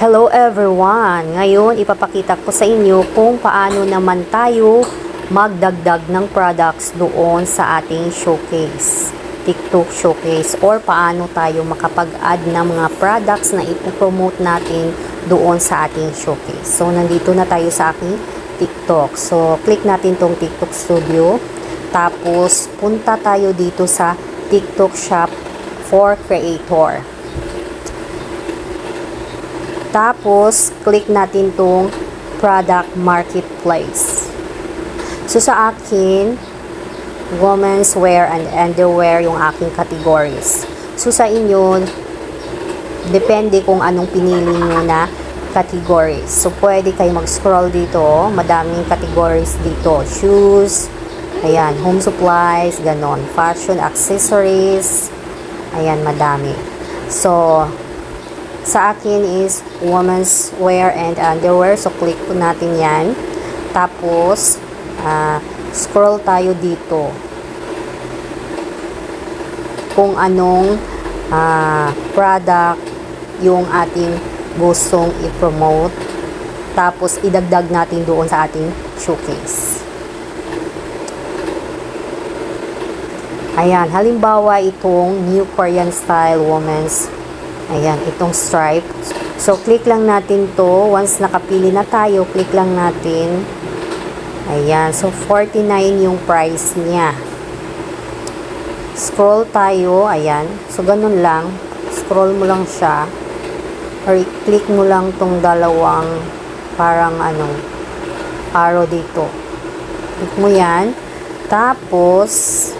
Hello everyone! Ngayon, ipapakita ko sa inyo kung paano naman tayo magdagdag ng products doon sa ating showcase. TikTok showcase or paano tayo makapag-add ng mga products na ipopromote natin doon sa ating showcase. So, nandito na tayo sa aking TikTok. So, click natin tong TikTok Studio. Tapos, punta tayo dito sa TikTok Shop for Creator. Tapos, click natin tong product marketplace. So, sa akin, women's wear and underwear yung aking categories. So, sa inyo, depende kung anong pinili nyo na categories. So, pwede kayo mag-scroll dito. Madaming categories dito. Shoes, ayan, home supplies, ganon. Fashion, accessories, ayan, madami. So, sa akin is women's wear and underwear. So, click po natin yan. Tapos, ah, scroll tayo dito. Kung anong ah, product yung ating gustong i-promote. Tapos, idagdag natin doon sa ating showcase. Ayan, halimbawa itong New Korean Style Women's Ayan, itong stripe. So, click lang natin to. Once nakapili na tayo, click lang natin. Ayan, so 49 yung price niya. Scroll tayo, ayan. So, ganun lang. Scroll mo lang siya. Or click mo lang tong dalawang parang ano, arrow dito. Click mo yan. Tapos,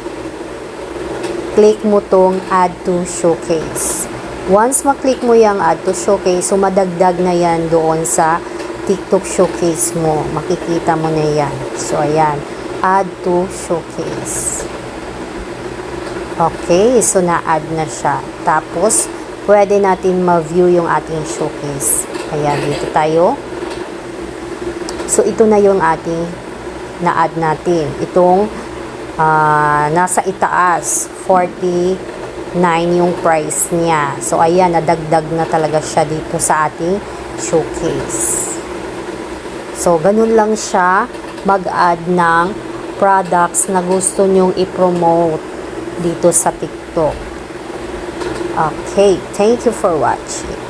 click mo tong add to showcase. Once maklik mo yung add to showcase, so madagdag na yan doon sa TikTok showcase mo. Makikita mo na yan. So, ayan. Add to showcase. Okay, so na-add na siya. Tapos, pwede natin ma-view yung ating showcase. Ayan, dito tayo. So, ito na yung ating na-add natin. Itong ah, nasa itaas, 40 9 yung price niya. So, ayan, nadagdag na talaga siya dito sa ating showcase. So, ganun lang siya mag-add ng products na gusto nyong i-promote dito sa TikTok. Okay, thank you for watching.